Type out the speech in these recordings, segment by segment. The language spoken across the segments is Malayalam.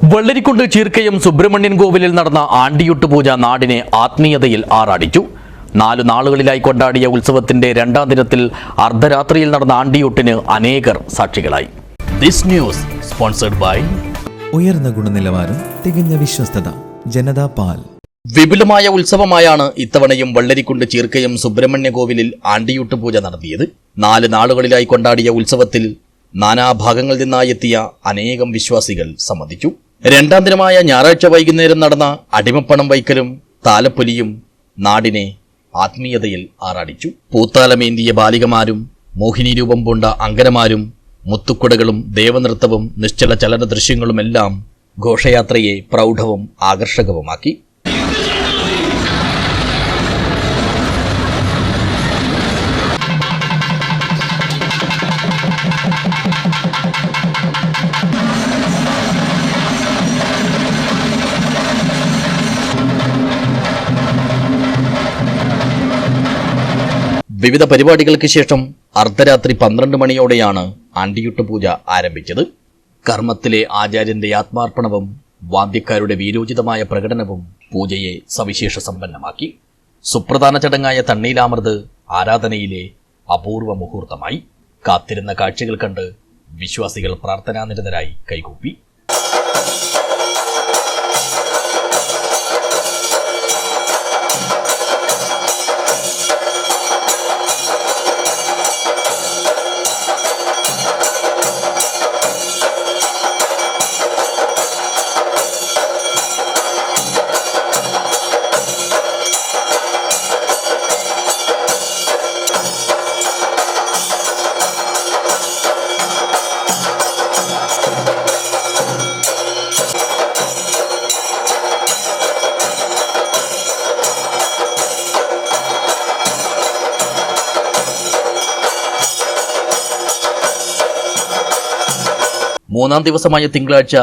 വെള്ളരിക്കുണ്ട് ചീർക്കയം സുബ്രഹ്മണ്യൻ കോവിലിൽ നടന്ന ആണ്ടിയുട്ട് പൂജ നാടിനെ ആത്മീയതയിൽ ആറാടിച്ചു. നാലു നാളുകളിലായി കൊണ്ടാടിയ ഉത്സവത്തിന്റെ രണ്ടാം ദിനത്തിൽ അർദ്ധരാത്രിയിൽ നടന്ന ആണ്ടിയൂട്ടിന് അനേകർ സാക്ഷികളായി. ദിസ് ന്യൂസ് സ്പോൺസർഡ് ബൈ ഉയർന്ന ഗുണനിലവാരം തികഞ്ഞ വിശ്വസ്തത ജനതാ പാൽ. വിപുലമായ ഉത്സവമായാണ് ഇത്തവണയും വെള്ളരിക്കുണ്ട് ചീർക്കയം സുബ്രഹ്മണ്യ കോവിലിൽ ആണ്ടിയൂട്ട് പൂജ നടത്തിയത്. നാല് നാളുകളിലായി കൊണ്ടാടിയ ഉത്സവത്തിൽ നാനാഭാഗങ്ങളിൽ നിന്നായി എത്തിയ അനേകം വിശ്വാസികൾ സമ്മതിച്ചു. രണ്ടാം ദിനമായ ഞായറാഴ്ച വൈകുന്നേരം നടന്ന അടിമപ്പണം വൈക്കലും താലപ്പൊലിയും നാടിനെ ആത്മീയതയിൽ ആറാടിച്ചു. പൂത്താലമേന്തിയ ബാലികമാരും മോഹിനി രൂപം പൂണ്ട അങ്കനമാരും മുത്തുക്കുടകളും ദേവനൃത്തവും നിശ്ചല ചലന ദൃശ്യങ്ങളുമെല്ലാം ഘോഷയാത്രയെ പ്രൗഢവും ആകർഷകവുമാക്കി. വിവിധ പരിപാടികൾക്ക് ശേഷം അർദ്ധരാത്രി പന്ത്രണ്ട് മണിയോടെയാണ് ആണ്ടിയുട്ട് പൂജ ആരംഭിച്ചത്. കർമ്മത്തിലെ ആചാര്യന്റെ ആത്മാർപ്പണവും വാദ്യക്കാരുടെ വീരോചിതമായ പ്രകടനവും പൂജയെ സവിശേഷ സമ്പന്നമാക്കി. സുപ്രധാന ചടങ്ങായ തണ്ണീലാമൃത് ആരാധനയിലെ അപൂർവ മുഹൂർത്തമായി. കാത്തിരുന്ന കാഴ്ചകൾ കണ്ട് വിശ്വാസികൾ പ്രാർത്ഥനാനിരതരായി കൈകൂപ്പി. മൂന്നാം ദിവസമായ തിങ്കളാഴ്ച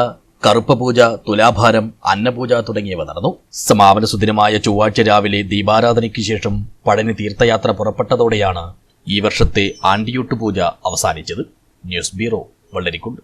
കറുപ്പ പൂജ തുലാഭാരം അന്നപൂജ തുടങ്ങിയവ നടന്നു. സമാപന സുദിനമായ ചൊവ്വാഴ്ച രാവിലെ ദീപാരാധനയ്ക്ക് ശേഷം പഴനി തീർത്ഥയാത്ര പുറപ്പെട്ടതോടെയാണ് ഈ വർഷത്തെ ആണ്ടിയൂട്ട് പൂജ അവസാനിച്ചത്. News bureau Vellarikundu.